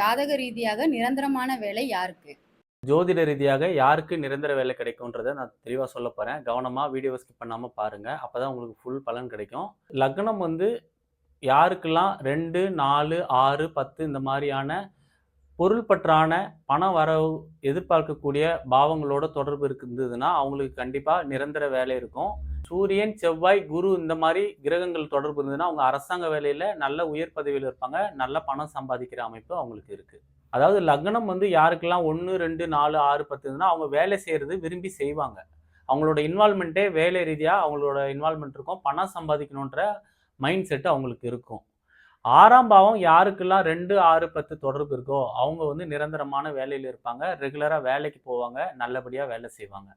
ஜாதக ரீதியாக நிரந்தரமான வேலை யாருக்கு? ஜோதிட ரீதியாக யாருக்கு நிரந்தர வேலை கிடைக்கும்ன்றதை நான் தெளிவாக சொல்ல போகிறேன் கவனமாக வீடியோ ஸ்கிப் பண்ணாமல் பாருங்கள் அப்போ தான் உங்களுக்கு ஃபுல் பலன் கிடைக்கும். லக்னம் வந்து யாருக்கெல்லாம் ரெண்டு நாலு ஆறு பத்து இந்த மாதிரியான பொருள் பற்றான பண வரவு எதிர்பார்க்கக்கூடிய பாவங்களோட தொடர்பு இருந்ததுன்னா அவங்களுக்கு கண்டிப்பாக நிரந்தர வேலை இருக்கும். சூரியன் செவ்வாய் குரு இந்த மாதிரி கிரகங்கள் தொடர்பு இருந்ததுன்னா அவங்க அரசாங்க வேலையில் நல்ல உயர் பதவியில் இருப்பாங்க. நல்ல பணம் சம்பாதிக்கிற அமைப்பு அவங்களுக்கு இருக்குது அதாவது லக்னம் வந்து யாருக்கெல்லாம் ஒன்று ரெண்டு நாலு ஆறு பத்து இருந்ததுன்னா அவங்க வேலை செய்கிறது விரும்பி செய்வாங்க. அவங்களோட இன்வால்மெண்ட்டே வேலை ரீதியாக அவங்களோட இன்வால்மெண்ட் இருக்கும். பணம் சம்பாதிக்கணுன்ற மைண்ட் செட் அவங்களுக்கு இருக்கும். ஆறாம் பாவம் யாருக்கெல்லாம் ரெண்டு ஆறு பத்து தொடர்பு இருக்கோ அவங்க வந்து நிரந்தரமான வேலையில் இருப்பாங்க. ரெகுலராக வேலைக்கு போவாங்க. நல்லபடியாக வேலை செய்வாங்க.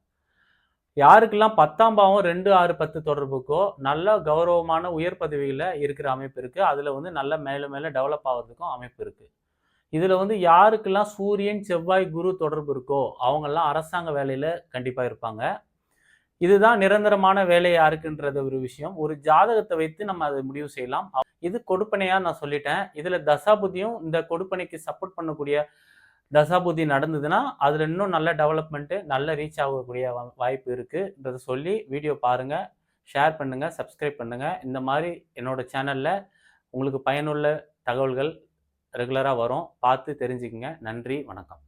யாருக்கெல்லாம் பத்தாம் பாவம் ரெண்டு ஆறு பத்து தொடர்புக்கோ நல்ல கௌரவமான உயர் பதவியில் இருக்கிற அமைப்பு இருக்குது அதில் வந்து நல்ல மேலே மேலே டெவலப் ஆகிறதுக்கும் அமைப்பு இருக்குது இதில் வந்து யாருக்கெல்லாம் சூரியன் செவ்வாய் குரு தொடர்பு இருக்கோ அவங்கெல்லாம் அரசாங்க வேலையில் கண்டிப்பாக இருப்பாங்க. இதுதான் நிரந்தரமான வேலை யாருக்குன்றது ஒரு விஷயம். ஒரு ஜாதகத்தை வைத்து நம்ம அதை முடிவு செய்யலாம். இது கொடுப்பனையாக நான் சொல்லிட்டேன். இதில் தசாபுதியும் இந்த கொடுப்பனைக்கு சப்போர்ட் பண்ணக்கூடிய தசாபுதி நடந்ததுன்னா அதில் இன்னும் நல்ல டெவலப்மெண்ட்டு நல்ல ரீச் ஆகக்கூடிய வா- வாய்ப்பு இருக்குன்றத சொல்லி வீடியோ பாருங்கள் ஷேர் பண்ணுங்கள் சப்ஸ்கிரைப் பண்ணுங்கள் இந்த மாதிரி என்னோட சேனலில் உங்களுக்கு பயனுள்ள தகவல்கள் ரெகுலராக வரும். பார்த்து தெரிஞ்சுக்கங்க. நன்றி வணக்கம்.